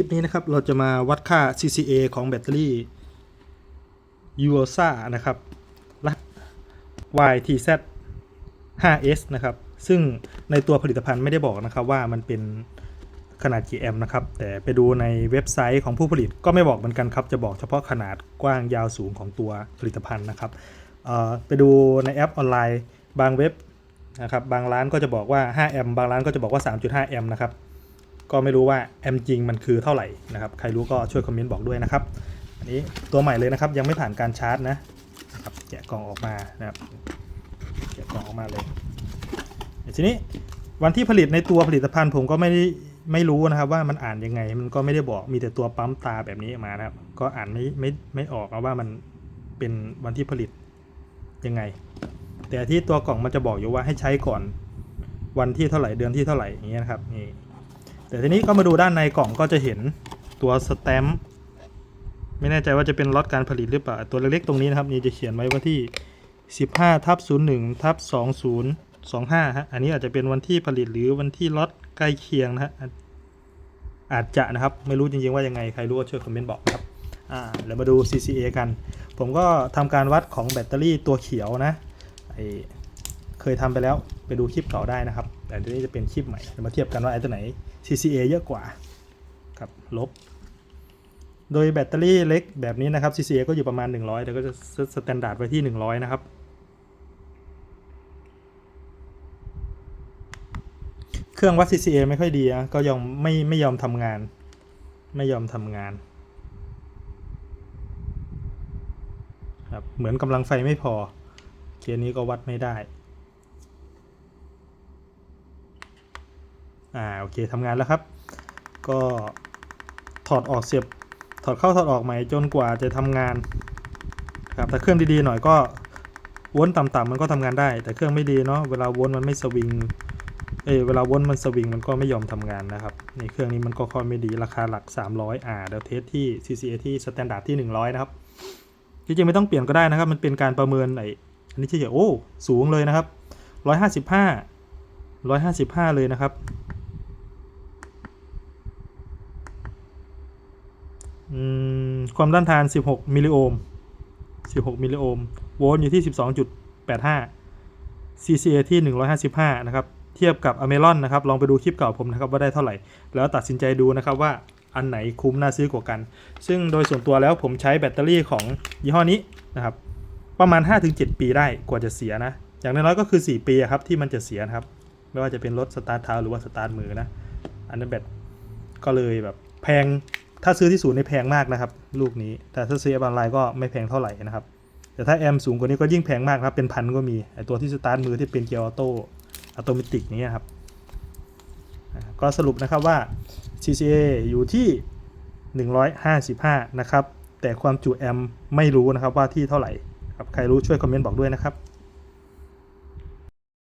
คลิปนี้นะครับเราจะมาวัดค่า CCA ของแบตเตอรี่ u o s a นะครับรหัส YTZ 5S นะครับ ซึ่งในตัวผลิตภัณฑ์ไม่ได้บอกนะครับว่ามันเป็นขนาดกี่แอมป์นะครับ แต่ไปดูในเว็บไซต์ของผู้ผลิตก็ไม่บอกเหมือนกันครับ จะบอกเฉพาะขนาดกว้างยาวสูงของตัวผลิตภัณฑ์นะครับไปดูในแอปออนไลน์บางเว็บนะครับ บางร้านก็จะบอกว่า 5 แอมป์บางร้านก็จะบอกว่า 3.5 แอมป์นะครับ ก็ไม่รู้ว่าแอมจริงมันคือเท่าไหร่นะครับ ใครรู้ก็ช่วยคอมเมนต์บอกด้วยนะครับ อันนี้ตัวใหม่เลยนะครับ ยังไม่ผ่านการชาร์จนะนะครับแกะกล่องออกมานะครับแกะกล่องออกมาเลยทีนี้วันที่ผลิตในตัวผลิตภัณฑ์ผมก็ไม่ได้ไม่รู้นะครับว่ามันอ่านยังไง มันก็ไม่ได้บอกมีแต่ตัวปั๊มตาแบบนี้มานะครับ ก็อ่านไม่ไม่ไม่ออกว่ามันเป็นวันที่ผลิตยังไง แต่ที่ตัวกล่องมันจะบอกอยู่ว่าให้ใช้ก่อนวันที่เท่าไหร่เดือนที่เท่าไหร่อย่างเงี้ยนะครับนี่ แต่ทีนี้ก็มาดูด้านในกล่องก็จะเห็นตัวสแตมป์ไม่แน่ใจว่าจะเป็นล็อตการผลิตหรือเปล่า ตัวเล็กๆตรงนี้นะครับนี่จะเขียนไว้ว่าที่ 15ทับ01ทับ2025ฮะอันนี้อาจจะเป็นวันที่ผลิตหรือวันที่ล็อตใกล้เคียงนะฮะอาจจะนะครับไม่รู้จริงๆว่ายังไงใครรู้ก็ช่วยคอมเมนต์บอกนะครับอ่าแล้วมาดู CCA กัน ผมก็ทำการวัดของแบตเตอรี่ตัวเขียวนะไอ ยทำไปแล้วไปดูคลิปเก่าได้นะครับ แต่ทีนี้จะเป็นคลิปใหม่มาเทียบกันว่าไอ้ตัวไหน CCA เยอะกว่ากับลบ โดยแบตเตอรี่เล็กแบบนี้นะครับ CCA ก็อยู่ประมาณ 100แต่ก็จะสแตนดาร์ดไว้ที่ 100 นะครับ เครื่องวัด CCA ไม่ค่อยดีอะก็ยอมไม่ไม่ยอมทำงาน ไม่ยอมทำงานครับเหมือนกำลังไฟไม่พอเคสนี้ก็วัดไม่ได้ อ่าโอเคทำงานแล้วครับ ก็ถอดออกเสียบถอดเข้าถอดออกใหม่จนกว่าจะทำงานครับถ้าเครื่องดีๆหน่อยก็วนต่ำๆมันก็ทำงานได้ แต่เครื่องไม่ดีเนาะเวลาวนมันไม่สวิงเอยเวลาวนมันสวิงมันก็ไม่ยอมทำงานนะครับในเครื่องนี้มันก็ค่อยไม่ดีราคาหลัก 300อ่าเดี๋ยวเทสที่ CCA ที่สแตนดาร์ดที่ 100 นะครับจริงๆไม่ต้องเปลี่ยนก็ได้นะครับ มันเป็นการประเมินไออันนี้เฉยๆโอ้ สูงเลยนะครับร้อยห้าสิบห้าร้อยห้าสิบห้าเลยนะครับอืม ความต้านทาน 16 มิลลิโอห์ม 16 มิลลิโอห์ม โวลต์อยู่ที่ 12.85 CCA ที่ 155 นะครับ เทียบกับ a m e r o n นะครับ ลองไปดูคลิปเก่าผมนะครับว่าได้เท่าไหร่ แล้วตัดสินใจดูนะครับว่าอันไหนคุ้มน่าซื้อกว่ากัน ซึ่งโดยส่วนตัวแล้วผมใช้แบตเตอรี่ของยี่ห้อนี้นะครับ ประมาณ 5-7 ปีได้กว่าจะเสียนะ อย่างน้อยก็คือ 4 ปีครับที่มันจะเสียนะครับ ไม่ว่าจะเป็นรถสตาร์ทเท้าหรือว่าสตาร์ทมือนะ อันนั้นแบตก็เลยแบบแพง ถ้าซื้อที่ศูนย์ในแพงมากนะครับ ลูกนี้ แต่ถ้าซื้อออนไลน์ก็ไม่แพงเท่าไหร่นะครับ แต่ถ้าแอมสูงกว่านี้ก็ยิ่งแพงมากครับ เป็นพันก็มี ไอตัวที่สตาร์ทมือที่เป็นเกียร์ออโต้อัตโนมัตินี้ครับ ก็สรุปนะครับว่า CCA อยู่ที่ 155 นะครับ แต่ความจุแอมไม่รู้นะครับว่าที่เท่าไหร่ครับใครรู้ช่วยคอมเมนต์บอกด้วยนะครับ